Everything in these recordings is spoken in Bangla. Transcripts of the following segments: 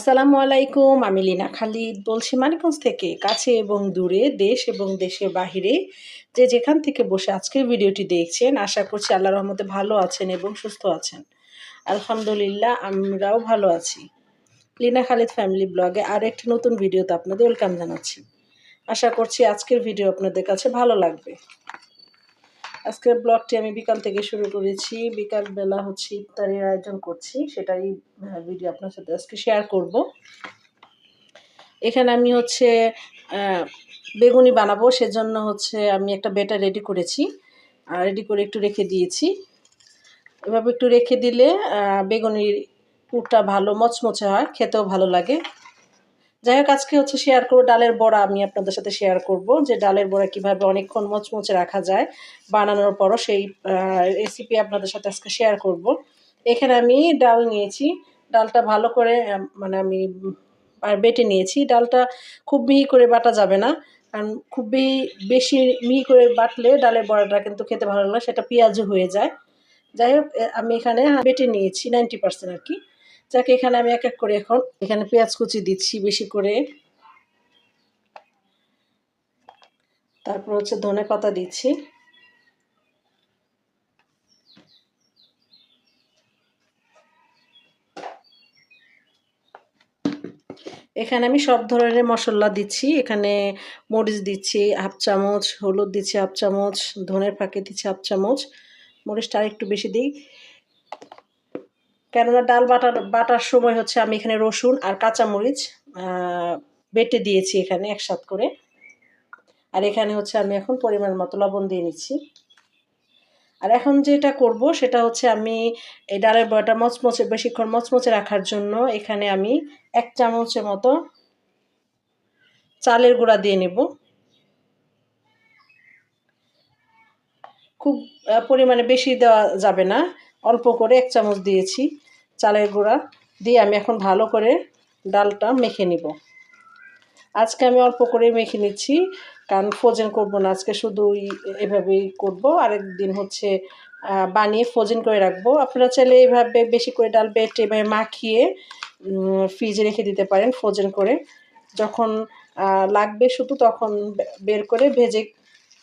আসসালামু আলাইকুম, আমি লিনা খালিদ বলছি মানিকগঞ্জ থেকে, কাছে এবং দূরে, দেশ এবং দেশের বাহিরে। যে যেখান থেকে বসে আজকের ভিডিওটি দেখছেন, আশা করছি আল্লাহ রহমতে ভালো আছেন এবং সুস্থ আছেন। আলহামদুলিল্লাহ, আমরাও ভালো আছি। লিনা খালিদ ফ্যামিলি ব্লগে আর একটি নতুন ভিডিওতে আপনাদের ওয়েলকাম জানাচ্ছি। আশা করছি আজকের ভিডিও আপনাদের কাছে ভালো লাগবে। আজকের ব্লগটি আমি বিকাল থেকে শুরু করেছি। বিকালবেলা হচ্ছে ইফতারের আয়োজন করছি, সেটাই ভিডিও আপনার সাথে আজকে শেয়ার করব। এখানে আমি হচ্ছে বেগুনি বানাবো, সেজন্য হচ্ছে আমি একটা বেটা রেডি করেছি রেডি করে একটু রেখে দিয়েছি। এভাবে একটু রেখে দিলে বেগুনির পুরটা ভালো, মচমচে হয়, খেতেও ভালো লাগে। যাই হোক, আজকে হচ্ছে শেয়ার করব ডালের বড়া আমি আপনাদের সাথে শেয়ার করব, যে ডালের বড়া কীভাবে অনেকক্ষণ মচমচে রাখা যায় বানানোর পরও সেই রেসিপি আপনাদের সাথে আজকে শেয়ার করব। এখানে আমি ডাল নিয়েছি, ডালটা ভালো করে মানে আমি, আর বেটে নিয়েছি। ডালটা খুব মিহি করে বাটা যাবে না, কারণ খুব বেশি মিহি করে বাটলে ডালের বড়াটা কিন্তু খেতে ভালো লাগে সেটা পেঁয়াজও হয়ে যায়। যাই হোক আমি এখানে বেটে নিয়েছি নাইনটি পার্সেন্ট আর কি। যাকে এখানে আমি এক এক করে এখন, এখানে পেঁয়াজ কুচি দিচ্ছি বেশি করে। তারপর হচ্ছে ধনে পাতা দিচ্ছি। এখানে আমি সব ধরনের মশলা দিচ্ছি। এখানে মরিচ দিচ্ছি, হাফ চামচ, হলুদ দিচ্ছি, হাফ চামচ, ধনের ফাঁকে দিচ্ছি হাফ চামচ। মরিচটা আর একটু বেশি দিই। কেননা ডাল বাটার বাটার সময় হচ্ছে আমি এখানে রসুন আর কাঁচামরিচ বেটে দিয়েছি এখানে একসাথ করে। আর এখানে হচ্ছে আমি এখন পরিমাণ মতো লবণ দিয়ে নিচ্ছি। আর এখন যেটা করব সেটা হচ্ছে আমি এই ডালের বড়াটা মচমচে, বেশিক্ষণ মচমচে রাখার জন্য এখানে আমি এক চামচের মতো চালের গুঁড়া দিয়ে নেব। খুব পরিমাণে বেশি দেওয়া যাবে না। অল্প করে এক চামচ দিয়েছি। চালের গুঁড়া দিয়ে আমি এখন ভালো করে ডালটা মেখে নিব। আজকে আমি অল্প করে মেখে নিচ্ছি, কারণ ফ্রোজেন করব না। আজকে শুধু এভাবেই করব। আরেক দিন হচ্ছে বানিয়ে ফ্রোজেন করে রাখব। আপনারা চাইলে এইভাবে বেশি করে ডাল বেটে এভাবে মাখিয়ে ফ্রিজে রেখে দিতে পারেন ফ্রোজেন করে। যখন লাগবে শুধু তখন বের করে ভেজে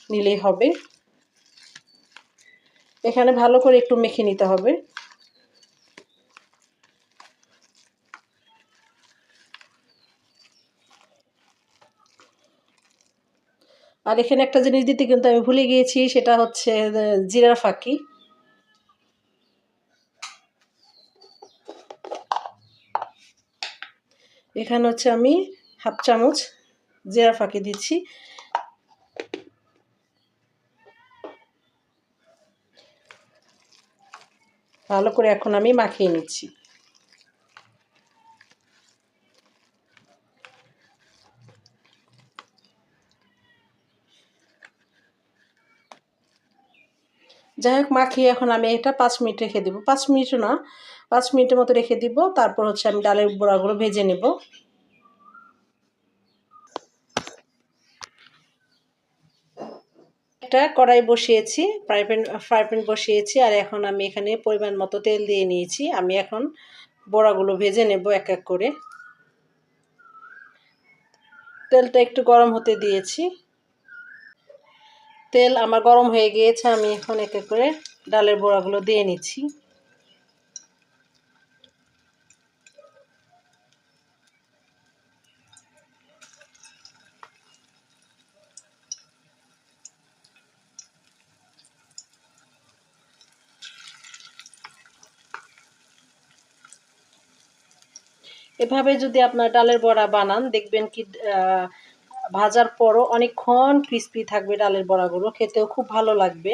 নিলেই হবে। এখানে ভালো করে একটু মেখে নিতে হবে। আর এখানে একটা জিনিস দিতে কিন্তু আমি ভুলে গিয়েছি, সেটা হচ্ছে জিরার ফাঁকি। এখানে হচ্ছে আমি হাফ চামচ জিরা ফাঁকি দিচ্ছি। ভালো করে এখন আমি মাখিয়ে নিচ্ছি। যাই হোক, মাখিয়ে এখন আমি এটা পাঁচ মিনিট রেখে দেবো। পাঁচ মিনিটও না, পাঁচ মিনিটের মতো রেখে দিব। তারপর হচ্ছে আমি ডালের বড়াগুলো ভেজে নেব। একটা কড়াই বসিয়েছি, ফ্রাই প্যান ফ্রাই প্যান বসিয়েছি, আর এখন আমি এখানে পরিমাণ মতো তেল দিয়ে নিয়েছি। আমি এখন বড়াগুলো ভেজে নেব এক এক করে। তেলটা একটু গরম হতে দিয়েছি। তেল আমার গরম হয়ে গিয়েছে, আমি এখন এক করে ডালের বড়াগুলো দিয়ে নিচ্ছি। এভাবে যদি আপনার ডালের বড়া বানান, দেখবেন কি ভাজার পরও অনেকক্ষণ ক্রিস্পি থাকবে ডালের বড়াগুলো। খেতেও খুব ভালো লাগবে।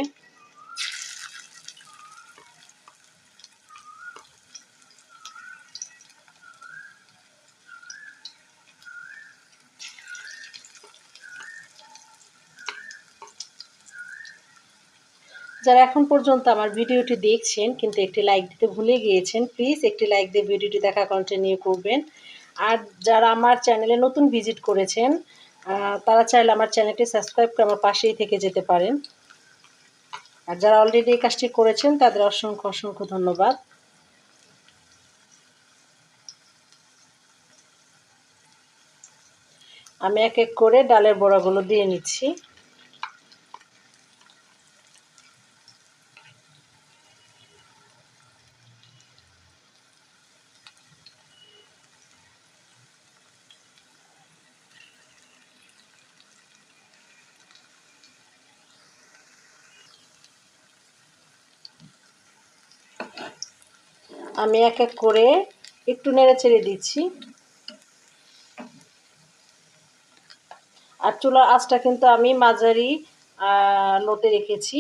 যারা এখন পর্যন্ত আমার ভিডিওটি দেখছেন, কিন্তু একটি লাইক দিতে ভুলে গিয়েছেন প্লিজ একটি লাইক দিয়ে ভিডিওটি দেখা কন্টিনিউ করবেন। আর যারা আমার চ্যানেলে নতুন ভিজিট করেছেন তারা চাইলে আমার চ্যানেলটি সাবস্ক্রাইব করে আমার পাশেই থেকে যেতে পারেন। আর যারা অলরেডি এই কাজটি করেছেন, তাদের অসংখ্য অসংখ্য ধন্যবাদ। আমি এক এক করে ডালের বড়াগুলো দিয়ে নিচ্ছি। আমি এক এক করে একটু নেড়ে ছেড়ে দিচ্ছি। আর চুলার আঁচটা কিন্তু আমি মাঝারি লোতে রেখেছি।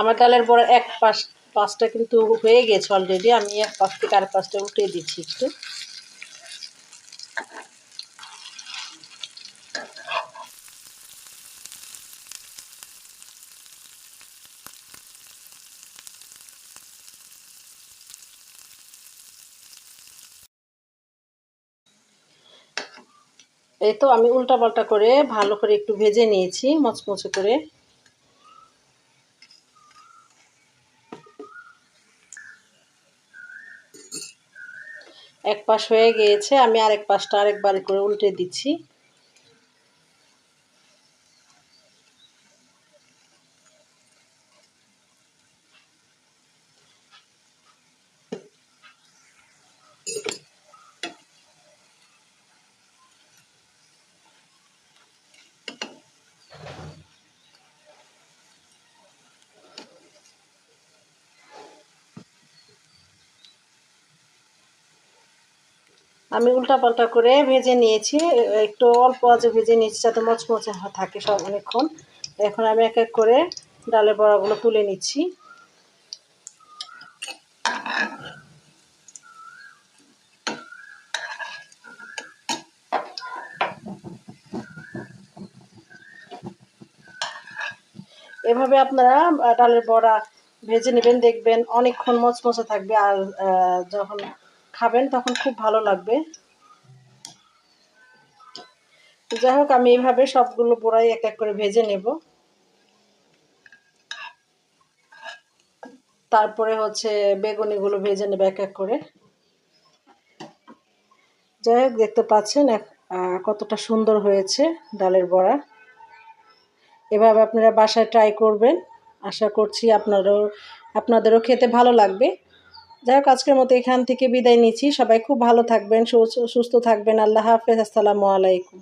আমার ডালের বড় এক পাশ, পাশটা কিন্তু হয়ে গেছে অলরেডি আমি এক পাশ থেকে আর পাশটা উঠিয়ে দিচ্ছি একটু। এই তো আমি উল্টা পাল্টা করে ভালো করে একটু ভেজে নিয়েছি, মচমচে করে। এক পাশ হয়ে গিয়েছে, আমি আরেক পাশটা আরেকবার করে উল্টে দিচ্ছি। আমি উল্টা পাল্টা করে ভেজে নিয়েছি। একটু অল্প আজে ভেজে নিয়েছি যাতে মচমচে থাকে সব অনেকক্ষণ। এখন আমি এক এক করে ডালের বড়াগুলো তুলে নিচ্ছি। এভাবে আপনারা ডালের বড়া ভেজে নেবেন, দেখবেন অনেকক্ষণ মচমচে থাকবে। আর যখন খাবেন, তখন খুব ভালো লাগবে। যাই হোক, আমি এইভাবে সবগুলো বড়াই এক এক করে ভেজে নেব। তারপরে হচ্ছে বেগুনিগুলো ভেজে নেবে এক এক করে। যাই হোক, দেখতে পাচ্ছেন কতটা সুন্দর হয়েছে ডালের বড়া। এভাবে আপনারা বাসায় ট্রাই করবেন। আশা করছি আপনারও, আপনাদেরও খেতে ভালো লাগবে। যাই হোক, আজকের মতো এখান থেকে বিদায় নিচ্ছি। সবাই খুব ভালো থাকবেন সুস্থ থাকবেন। আল্লাহ হাফেজ। আসসালামু আলাইকুম।